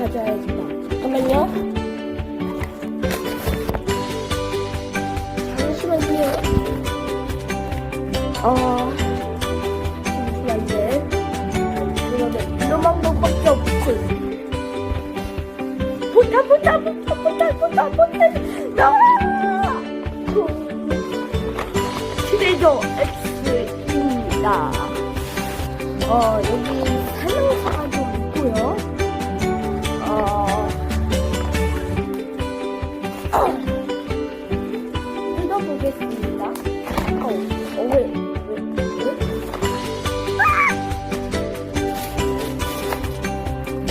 가져와야지. 잠깐만요. 잠시만요. 어, 잠시만요. 그러면 이런 방법밖에 없군. 보다, 보다, 보다, 보다, 보다, 보다, 나와라! 트레저 X입니다. 어, 여기 설명서가 좀 있고요.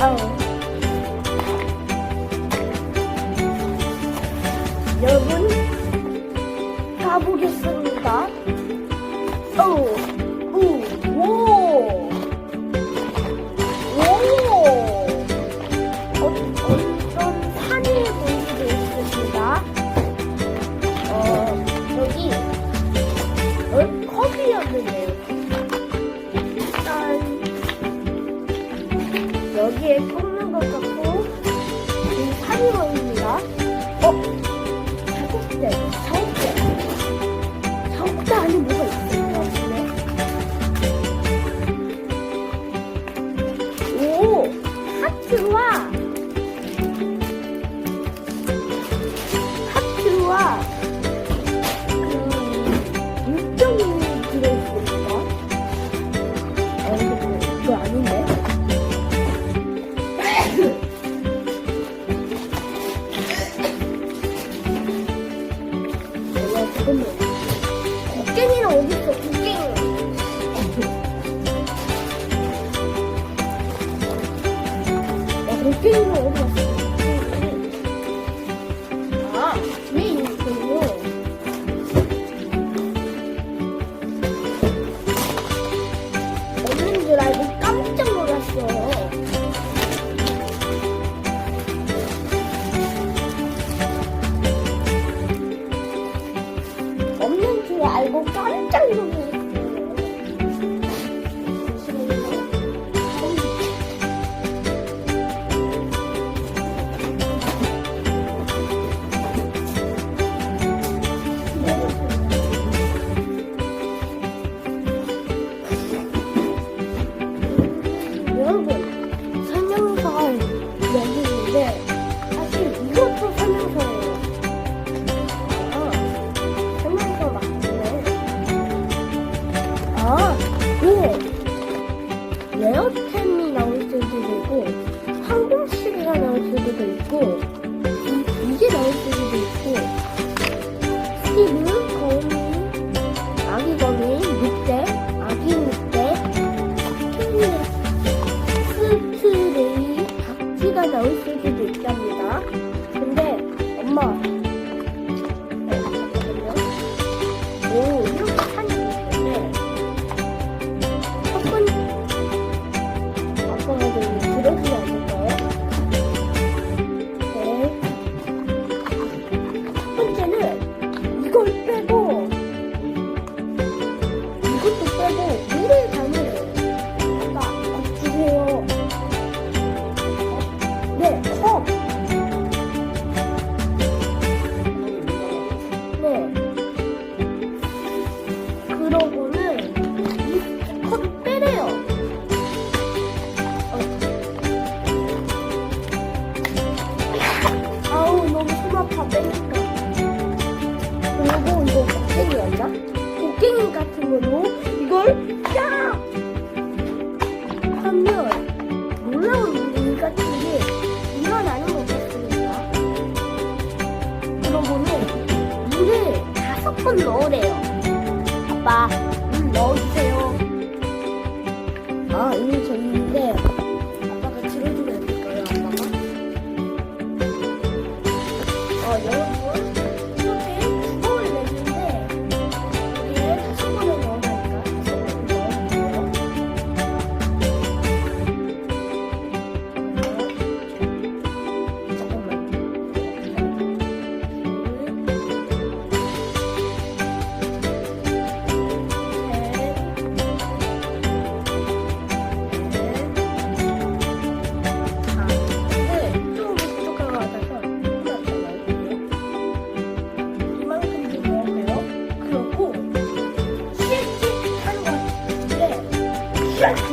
어. 여러분, 가보겠어. 跟你我 Oh. 不能的哟，好吧。Yeah.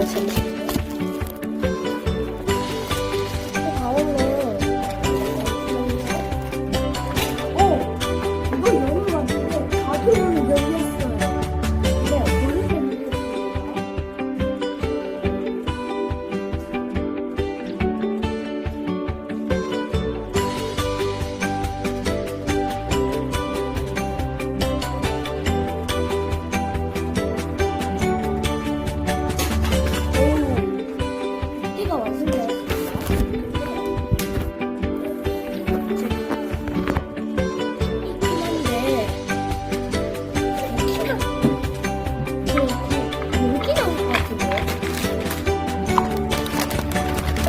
我想。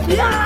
Yeah!